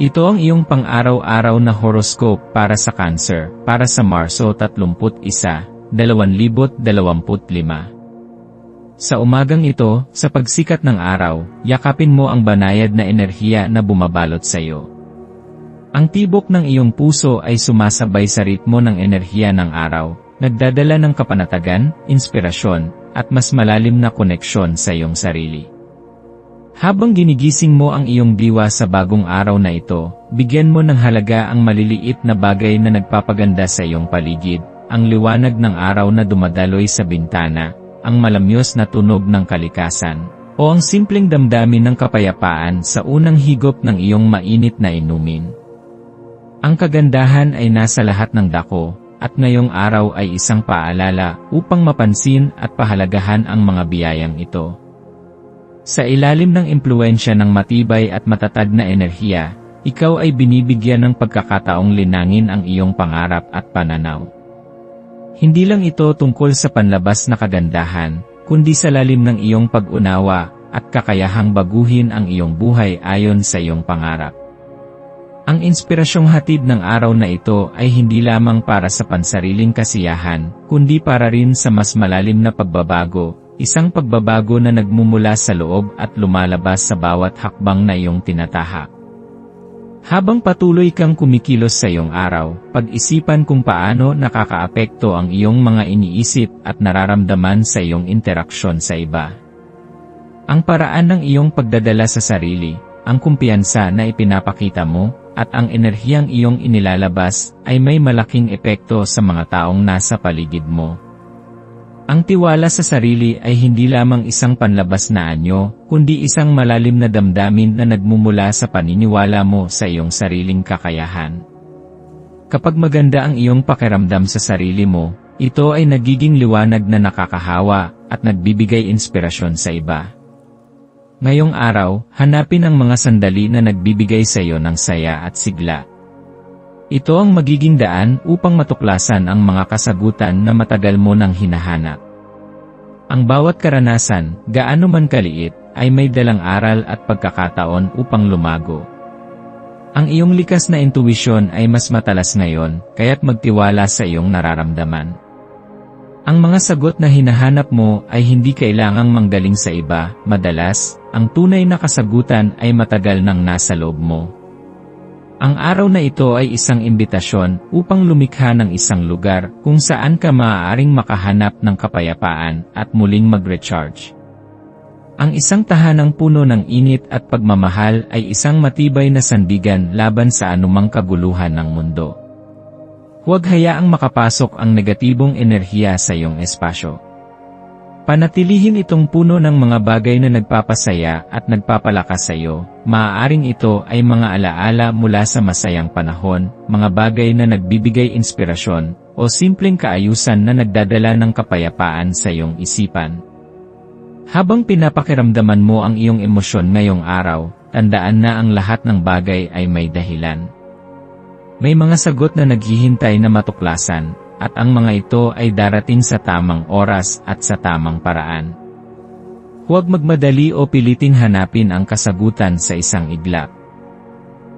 Ito ang iyong pang-araw-araw na horoscope para sa Cancer, para sa Marso 31, 2025. Sa umagang ito, sa pagsikat ng araw, yakapin mo ang banayad na enerhiya na bumabalot sa iyo. Ang tibok ng iyong puso ay sumasabay sa ritmo ng enerhiya ng araw, nagdadala ng kapanatagan, inspirasyon, at mas malalim na koneksyon sa iyong sarili. Habang ginigising mo ang iyong diwa sa bagong araw na ito, bigyan mo ng halaga ang maliliit na bagay na nagpapaganda sa iyong paligid, ang liwanag ng araw na dumadaloy sa bintana, ang malamyos na tunog ng kalikasan, o ang simpleng damdamin ng kapayapaan sa unang higop ng iyong mainit na inumin. Ang kagandahan ay nasa lahat ng dako, at ngayong araw ay isang paalala upang mapansin at pahalagahan ang mga biyayang ito. Sa ilalim ng impluensya ng matibay at matatag na enerhiya, ikaw ay binibigyan ng pagkakataong linangin ang iyong pangarap at pananaw. Hindi lang ito tungkol sa panlabas na kagandahan, kundi sa lalim ng iyong pag-unawa at kakayahang baguhin ang iyong buhay ayon sa iyong pangarap. Ang inspirasyong hatid ng araw na ito ay hindi lamang para sa pansariling kasiyahan, kundi para rin sa mas malalim na pagbabago, Isang pagbabago na nagmumula sa loob at lumalabas sa bawat hakbang na iyong tinatahak. Habang patuloy kang kumikilos sa iyong araw, pag-isipan kung paano nakakaapekto ang iyong mga iniisip at nararamdaman sa iyong interaksyon sa iba. Ang paraan ng iyong pagdadala sa sarili, ang kumpiyansa na ipinapakita mo, at ang enerhiyang iyong inilalabas ay may malaking epekto sa mga taong nasa paligid mo. Ang tiwala sa sarili ay hindi lamang isang panlabas na anyo, kundi isang malalim na damdamin na nagmumula sa paniniwala mo sa iyong sariling kakayahan. Kapag maganda ang iyong pakiramdam sa sarili mo, ito ay nagiging liwanag na nakakahawa at nagbibigay inspirasyon sa iba. Ngayong araw, hanapin ang mga sandali na nagbibigay sa iyo ng saya at sigla. Ito ang magiging daan upang matuklasan ang mga kasagutan na matagal mo nang hinahanap. Ang bawat karanasan, gaano man kaliit, ay may dalang aral at pagkakataon upang lumago. Ang iyong likas na intuwisyon ay mas matalas ngayon, kaya't magtiwala sa iyong nararamdaman. Ang mga sagot na hinahanap mo ay hindi kailangang manggaling sa iba, madalas, ang tunay na kasagutan ay matagal nang nasa loob mo. Ang araw na ito ay isang imbitasyon upang lumikha ng isang lugar kung saan ka maaaring makahanap ng kapayapaan at muling mag-recharge. Ang isang tahanang puno ng init at pagmamahal ay isang matibay na sandigan laban sa anumang kaguluhan ng mundo. Huwag hayaang makapasok ang negatibong enerhiya sa iyong espasyo. Panatilihin itong puno ng mga bagay na nagpapasaya at nagpapalakas sa iyo. Maaaring ito ay mga alaala mula sa masayang panahon, mga bagay na nagbibigay inspirasyon, o simpleng kaayusan na nagdadala ng kapayapaan sa iyong isipan. Habang pinapakiramdaman mo ang iyong emosyon ngayong araw, tandaan na ang lahat ng bagay ay may dahilan. May mga sagot na naghihintay na matuklasan, at ang mga ito ay darating sa tamang oras at sa tamang paraan. Huwag magmadali o piliting hanapin ang kasagutan sa isang iglap.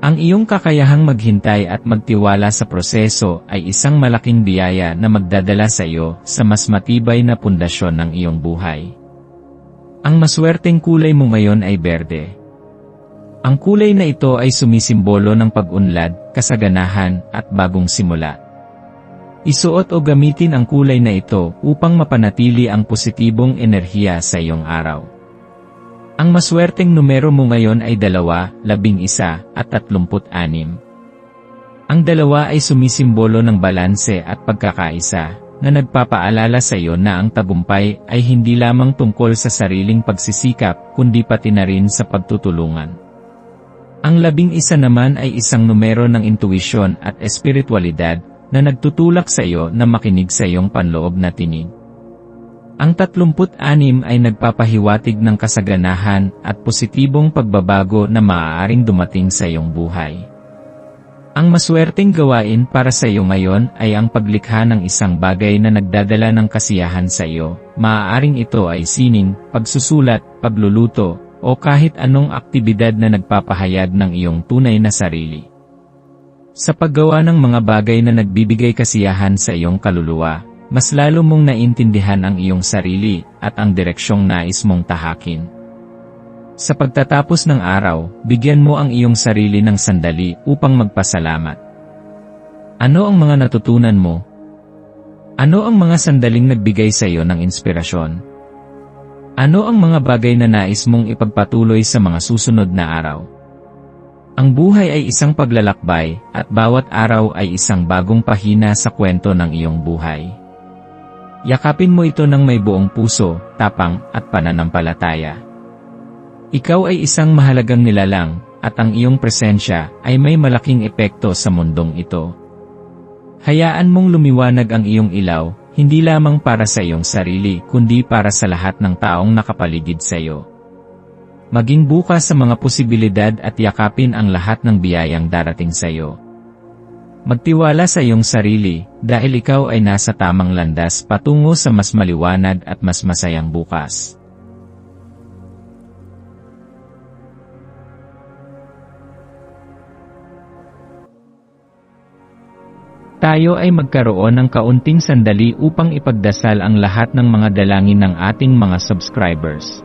Ang iyong kakayahang maghintay at magtiwala sa proseso ay isang malaking biyaya na magdadala sa iyo sa mas matibay na pundasyon ng iyong buhay. Ang maswerteng kulay mo ngayon ay berde. Ang kulay na ito ay sumisimbolo ng pag-unlad, kasaganahan, at bagong simula. Isuot o gamitin ang kulay na ito upang mapanatili ang positibong enerhiya sa iyong araw. Ang maswerteng numero mo ngayon ay dalawa, labing isa, at tatlumput anim. Ang dalawa ay sumisimbolo ng balanse at pagkakaisa, na nagpapaalala sa iyo na ang tagumpay ay hindi lamang tungkol sa sariling pagsisikap, kundi pati na rin sa pagtutulungan. Ang labing isa naman ay isang numero ng intuisyon at espiritualidad na nagtutulak sa iyo na makinig sa iyong panloob na tinig. Ang 36 ay nagpapahiwatig ng kasaganahan at positibong pagbabago na maaaring dumating sa iyong buhay. Ang maswerteng gawain para sa iyo ngayon ay ang paglikha ng isang bagay na nagdadala ng kasiyahan sa iyo. Maaaring ito ay sining, pagsusulat, pagluluto, o kahit anong aktibidad na nagpapahayag ng iyong tunay na sarili. Sa paggawa ng mga bagay na nagbibigay kasiyahan sa iyong kaluluwa, mas lalo mong naintindihan ang iyong sarili at ang direksyong nais mong tahakin. Sa pagtatapos ng araw, bigyan mo ang iyong sarili ng sandali upang magpasalamat. Ano ang mga natutunan mo? Ano ang mga sandaling nagbigay sa iyo ng inspirasyon? Ano ang mga bagay na nais mong ipagpatuloy sa mga susunod na araw? Ang buhay ay isang paglalakbay, at bawat araw ay isang bagong pahina sa kwento ng iyong buhay. Yakapin mo ito ng may buong puso, tapang, at pananampalataya. Ikaw ay isang mahalagang nilalang, at ang iyong presensya ay may malaking epekto sa mundong ito. Hayaan mong lumiwanag ang iyong ilaw, hindi lamang para sa iyong sarili kundi para sa lahat ng taong nakapaligid sa iyo. Maging bukas sa mga posibilidad at yakapin ang lahat ng biyayang darating sa iyo. Magtiwala sa iyong sarili, dahil ikaw ay nasa tamang landas patungo sa mas maliwanag at mas masayang bukas. Tayo ay magkaroon ng kaunting sandali upang ipagdasal ang lahat ng mga dalangin ng ating mga subscribers,